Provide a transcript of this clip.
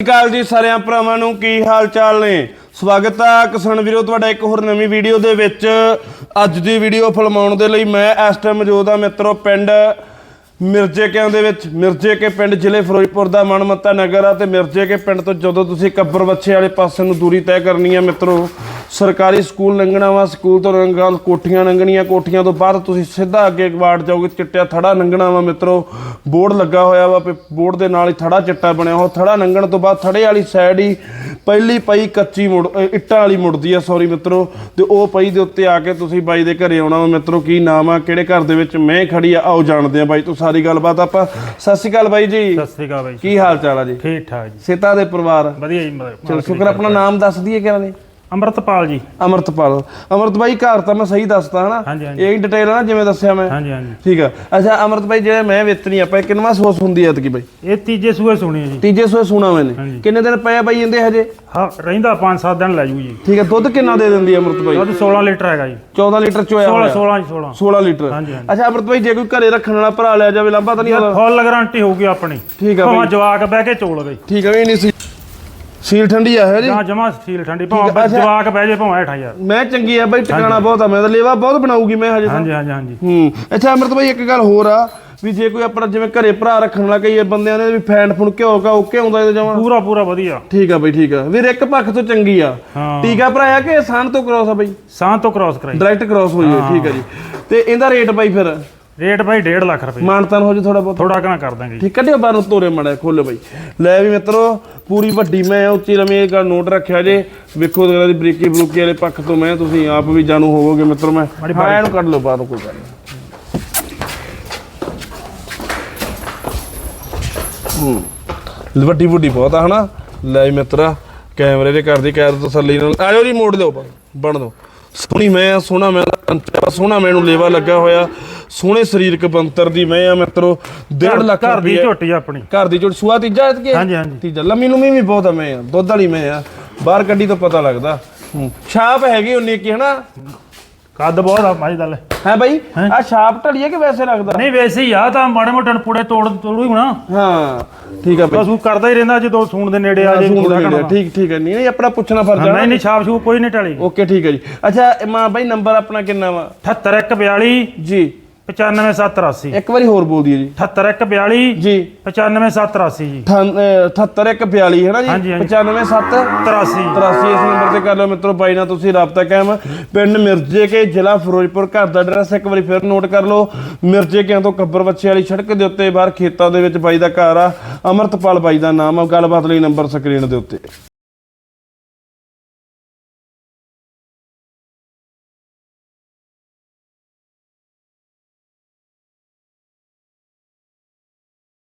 ਸਤਿ ਸ਼੍ਰੀ ਅਕਾਲ ਜੀ ਸਾਰਿਆਂ ਭਰਾਵਾਂ ਨੂੰ, ਕੀ ਹਾਲ ਚਾਲ ਨੇ? ਸਵਾਗਤ ਆ ਕਿਸਾਨ ਵੀਰੋ, ਤੁਹਾਡਾ ਇੱਕ ਹੋਰ ਨਵੀਂ ਵੀਡੀਓ ਦੇ ਵਿੱਚ। ਅੱਜ ਦੀ ਵੀਡੀਓ ਫਿਲਮਾਉਣ ਦੇ ਲਈ ਮੈਂ ਇਸ ਟਾਈਮ ਮੌਜੂਦ ਹਾਂ ਮਿੱਤਰੋ ਪਿੰਡ ਮਿਰਜੇਕਿਆਂ ਦੇ ਵਿੱਚ। ਮਿਰਜ਼ੇ ਕੇ ਪਿੰਡ ਜ਼ਿਲ੍ਹੇ ਫਿਰੋਜ਼ਪੁਰ ਦਾ ਮਨਮੱਤਾ ਨਗਰ ਆ ਤੇ ਮਿਰਜੇਕੇ ਪਿੰਡ ਤੋਂ ਜਦੋਂ ਤੁਸੀਂ ਕੱਬਰ ਬੱਚੇ ਵਾਲੇ ਪਾਸੇ ਨੂੰ ਦੂਰੀ ਤੈਅ ਕਰਨੀ ਹੈ ਮਿੱਤਰੋ ਸਰਕਾਰੀ ਸਕੂਲ ਲੰਘਣਾ ਵਾ ਸਕੂਲ ਤੋਂ ਲੰਘਾਂ ਕੋਠੀਆਂ ਲੰਘਣੀਆਂ ਕੋਠੀਆਂ ਤੋਂ ਬਾਅਦ ਤੁਸੀਂ ਸਿੱਧਾ ਅੱਗੇ ਵਾਰਡ ਜਾਓਗੇ ਚਿੱਟਿਆ ਥੜਾ ਲੰਘਣਾ ਵਾ ਮਿੱਤਰੋ। ਬੋਰਡ ਲੱਗਾ ਹੋਇਆ ਵਾ ਬੋਰਡ ਦੇ ਨਾਲ ਹੀ ਥੜਾ ਚਿੱਟਾ ਬਣਿਆ ਉਹ ਥੜਾ ਲੰਘਣ ਤੋਂ ਬਾਅਦ ਥੜੇ ਵਾਲੀ ਸਾਈਡ ਹੀ ਪਹਿਲੀ ਪਈ ਕੱਚੀ ਮੁੜ ਇੱਟਾਂ ਵਾਲੀ ਮੁੜਦੀ ਆ ਸੌਰੀ ਮਿੱਤਰੋ। ਤੇ ਉਹ ਪਈ ਦੇ ਉੱਤੇ ਆ ਕੇ ਤੁਸੀਂ ਬਾਈ ਦੇ ਘਰੇ ਆਉਣਾ ਵਾ ਮਿੱਤਰੋ ਕੀ ਨਾਮ ਆ ਕਿਹੜੇ ਘਰ ਦੇ ਵਿੱਚ ਮੈਂ ਖੜੀ ਆ ਆਓ ਜਾਣਦੇ ਆ ਬਾਈ ਤੋਂ ਸਾਰੀ ਗੱਲਬਾਤ ਆਪਾਂ। ਸਤਿ ਸ਼੍ਰੀ ਅਕਾਲ ਬਾਈ ਜੀ। ਸਤਿ ਸ੍ਰੀ ਅਕਾਲ ਬਾਈ ਕੀ ਹਾਲ ਚਾਲ ਆ ਜੀ? ਠੀਕ ਠਾਕ ਜੀ। ਸੇਤਾ ਦੇ ਪਰਿਵਾਰ। ਵਧੀਆ ਜੀ ਚਲ ਸ਼ੁਕਰ ਆਪਣਾ ਨਾਮ ਦੱਸ ਦਈਏ ਕਿਹਨਾਂ ਨੇ? ਅੰਮ੍ਰਿਤਪਾਲ ਜੀ। ਅਮਰਤਪਾਲ। ਅਮਰਤ ਬਾਈ ਘਰ ਤਾਂ ਮੈਂ ਸਹੀ ਦੱਸਦਾ ਹਨਾ? ਹਾਂਜੀ, ਹਾਂਜੀ। ਇਹ ਡਿਟੇਲ ਨਾ ਜਿਵੇਂ ਦੱਸਿਆ ਮੈਂ। ਹਾਂਜੀ ਹਾਂਜੀ। ਠੀਕ ਆ। ਅੱਛਾ ਅਮਰਤ ਬਾਈ ਜਿਹੜੇ ਮੈਂ ਵੇਚਣੀ ਆਪਾਂ ਇਹ ਕਿੰਨਵਾਂ ਸੋਸ ਹੁੰਦੀ ਐ ਤਕੀ ਬਾਈ? ਇਹ ਤੀਜੇ ਸੂਏ ਸੁਣੀ ਜੀ। ਤੀਜੇ ਸੋਏ ਸੁਣਾ ਮੈਨੇ ਹਾਂਜੀ। ਕਿੰਨੇ ਦਿਨ ਪਏ ਆ ਬਾਈ ਜਾਂਦੇ ਹਜੇ? ਹਾਂ ਰਹਿੰਦਾ 5-7 ਦਿਨ ਲੈ ਜੂ ਜੀ। ਠੀਕ ਆ ਦੁੱਧ ਕਿੰਨਾ ਦੇ ਦਿੰਦੀ ਆ ਅਮਰਤ ਬਾਈ? ਦੁੱਧ 16 ਲੀਟਰ ਹੈਗਾ ਜੀ। 14 ਲੀਟਰ ਚੋਇਆ 16 ਹੋਇਆ। 16 16 16 ਲੀਟਰ। ਹਾਂਜੀ, ਹਾਂਜੀ। ਅੱਛਾ ਅਮਰਤ ਬਾਈ ਜੇ ਕੋਈ ਘਰੇ ਰੱਖਣ ਵਾਲਾ ਭਰਾ ਲਿਆ ਜਾਵੇ ਲੰਬਾ ਤਾਂ ਨਹੀਂ ਆਦਾ ਫੁੱਲ ਗਾਰੰਟੀ ਹੋਊਗੀ ਆਪਣੀ। ਠੀਕ ਆ ਭਾਵੇਂ ਬਾਈ। ਜਵਾਕ ਬਹਿ ਕੇ ਚੋਲ ਗਈ ਠੀਕ ਆ ਵੀ ਨਹੀਂ ਸੀ। ਸੀਲ ਠੰਡੀ ਆ ਹੈ ਜੀ? ਜਾਂ ਜਮਾ ਸੀਲ ਠੰਡੀ ਭਾਵੇਂ। ਜਵਾਕ ਬਹਿ ਜੇ ਭਾਵੇਂ ਹੇਠਾਂ ਯਾਰ। ਮੈਂ ਚੰਗੀ ਆ ਬਾਈ ਟਿਕਾਣਾ ਬਹੁਤ ਆ ਮੈਂ ਤਾਂ ਲੇਵਾ ਬਹੁਤ ਬਣਾਉਗੀ ਮੈਂ ਹਜੇ ਹਾਂਜੀ ਹਾਂਜੀ ਹਾਂਜੀ। ਹੂੰ ਅੱਛਾ ਅਮਰਤ ਬਾਈ ਇੱਕ ਗੱਲ ਹੋਰ ਆ ਵੀ ਜੇ ਕੋਈ ਆਪਣਾ ਜਿਵੇਂ ਘਰੇ ਭਰਾ ਰੱਖਣ ਵਾਲਾ ਕਈ ਬੰਦਿਆਂ ਨੇ ਵੀ ਫੈਨ ਫੁਣ ਘਿਓ ਕਾ ਓਕੇ ਹੁੰਦਾ ਇਹਦੇ ਜਮਾ। ਪੂਰਾ ਪੂਰਾ ਵਧੀਆ। ਠੀਕ ਆ ਬਈ ਠੀਕ ਆ। ਵੀਰ ਇੱਕ ਪੱਖ ਤੋਂ ਚੰਗੀ ਆ। ਟੀਕਾ ਭਰਾਇਆ ਕਿ ਆਸਾਨ ਤੋਂ ਕ੍ਰੋਸ ਆ ਬਈ? ਸਾਂ ਤੋਂ ਕ੍ਰਾਸ ਕਰਾਈ। ਡਾਇਰੈਕਟ ਕ੍ਰੋਸ ਹੋਈ ਹੈ। ਠੀਕ ਆ ਜੀ। ਤੇ ਇਹਦਾ ਰੇਟ ਬਾਈ ਫਿਰ? ਰੇਟ ਭਾਈ 1.5 ਲੱਖ ਰੁਪਏ। ਮਾਨਤਾਨ ਹੋ ਜੇ ਥੋੜਾ ਬਹੁਤ। ਥੋੜਾ ਕਣਾ ਕਰ ਦਾਂਗੇ ਠੀਕ ਕੱਢਿਓ ਬਾਹਰ ਤੋਰੇ ਮੜਾ ਖੋਲੇ ਬਾਈ। ਲੈ ਵੀ ਮਿੱਤਰੋ ਪੂਰੀ ਵੱਡੀ ਮੈਂ ਉੱਚੀ ਲੰਮੀ ਇਹ ਗੱਲ ਨੋਟ ਰੱਖਿਆ ਜੇ। ਵੇਖੋ ਇਹਦੀ ਦੀ ਬਰੀਕੀ ਬਰੂਕੀ ਵਾਲੇ ਪੱਖ ਤੋਂ ਮੈਂ ਤੁਸੀਂ ਆਪ ਵੀ ਜਾਣੂ ਹੋਵੋਗੇ ਮਿੱਤਰੋ ਮੈਂ। ਹਾਂ ਇਹਨੂੰ ਕੱਢ ਲਓ ਬਾਹਰੋਂ ਕੋਈ ਗੱਲ ਨਹੀਂ। ਹੂੰ। ਵੱਡੀ ਵੱਡੀ ਬਹੁਤ ਆ ਹਨਾ? ਲੈ ਮਿੱਤਰਾ ਕੈਮਰੇ ਦੇ ਕਰਦੀ ਕੈਦ ਤਸੱਲੀ ਨਾਲ। ਆਜੋ ਜੀ ਮੋੜ ਦਿਓ ਬਾਹਰ, ਬਣ ਦਿਓ ਸੋਹਣੀ ਮੈਂ ਆ, ਸੋਹਣਾ ਮੈਂ ਦਾ ਸੋਹਣਾ ਮੈਨੂੰ ਲੇਵਾ ਲੱਗਾ ਹੋਇਆ। ਸੋਹਣੇ ਸਰੀਰਕ ਬੰਤਰ ਦੀ ਮੈਂ ਆ ਮਿੱਤਰੋ 1.5 ਲੱਖ ਘਰ ਦੀ ਝੋਟੀ ਆਪਣੀ। ਘਰ ਦੀ ਝੋਟ ਸੂਆ ਤੀਜਾ ਐਤਕੇ ਹਾਂਜੀ ਹਾਂਜੀ। ਤੀਜਾ ਲੰਮੀ ਲੁਮੀ ਵੀ ਬਹੁਤ ਆ ਮੈਂ ਆ ਦੁੱਧ ਵਾਲੀ ਮੈਂ ਆ। ਬਾਹਰ ਕੱਢੀ ਤੋਂ ਪਤਾ ਲੱਗਦਾ। ਛਾਪ ਹੈਗੀ ਉਨੀ ਕੀ ਹਨਾ? ਕੱਦ ਬਹੁਤ ਆ ਮਾਈ ਗੱਲ ਹੈ ਬਾਈ? ਆ ਛਾਪ ਹੈ ਕਿ ਵੈਸੇ ਲੱਗਦਾ? ਨਹੀਂ ਵੈਸੇ ਹੀ ਆ ਤਾਂ ਮਾੜੇ ਮੋਟੇ ਪੁੜੇ ਤੋੜ ਤੋੜੂ ਹੀ ਹੋਣਾ। ਹਾਂ। ਠੀਕ ਆ ਬਾਈ। ਬਸ ਉਹ ਕਰਦਾ ਹੀ ਰਹਿੰਦਾ ਜਦੋਂ ਸੂਣ ਦੇ ਨੇੜੇ ਆ ਜੇ। ਠੀਕ ਠੀਕ ਹੈ ਨਹੀਂ ਨਹੀਂ ਆਪਣਾ ਪੁੱਛਣਾ ਫਰਜ਼ ਆ। ਨਹੀਂ ਨਹੀਂ ਛਾਪ ਛੂਪ ਕੋਈ ਨਹੀਂ ਟਲੀ ਓਕੇ ਠੀਕ ਹੈ ਜੀ। ਅੱਛਾ ਮਾਂ ਬਾਈ ਨੰਬਰ ਆਪਣਾ ਕਿੰਨਾ ਵਾ? 78142 ਜੀ। 95783 ਇੱਕ ਵਾਰੀ ਹੋਰ ਬੋਲ ਦਈਏ ਜੀ। 78142 ਜੀ। 95783 ਜੀ। 78142 ਹੈ ਨਾ ਜੀ? ਹਾਂਜੀ, ਹਾਂਜੀ। 957 83 83 ਇਸ ਨੰਬਰ ਤੇ ਕਰ ਲਓ ਮਿੱਤਰੋ ਬਾਈ ਨਾਲ ਤੁਸੀਂ ਰਾਬਤਾ ਕਾਇਮ। ਪਿੰਡ ਮਿਰਜੇ ਕੇ ਜ਼ਿਲ੍ਹਾ ਫਿਰੋਜ਼ਪੁਰ ਘਰ ਦਾ ਐਡਰੈਸ ਇੱਕ ਵਾਰੀ ਫਿਰ ਨੋਟ ਕਰ ਲਓ। ਮਿਰਜੇ ਕਿਆਂ ਤੋਂ ਕੱਬਰ ਬੱਚੇ ਵਾਲੀ ਸੜਕ ਦੇ ਉੱਤੇ ਬਾਹਰ ਖੇਤਾਂ ਦੇ ਵਿੱਚ ਬਾਈ ਦਾ ਘਰ ਆ। ਅਮਰਤਪਾਲ ਬਾਈ ਦਾ ਨਾਮ ਆ। ਗੱਲਬਾਤ ਲਈ ਨੰਬਰ ਸਕਰੀਨ ਦੇ ਉੱਤੇ।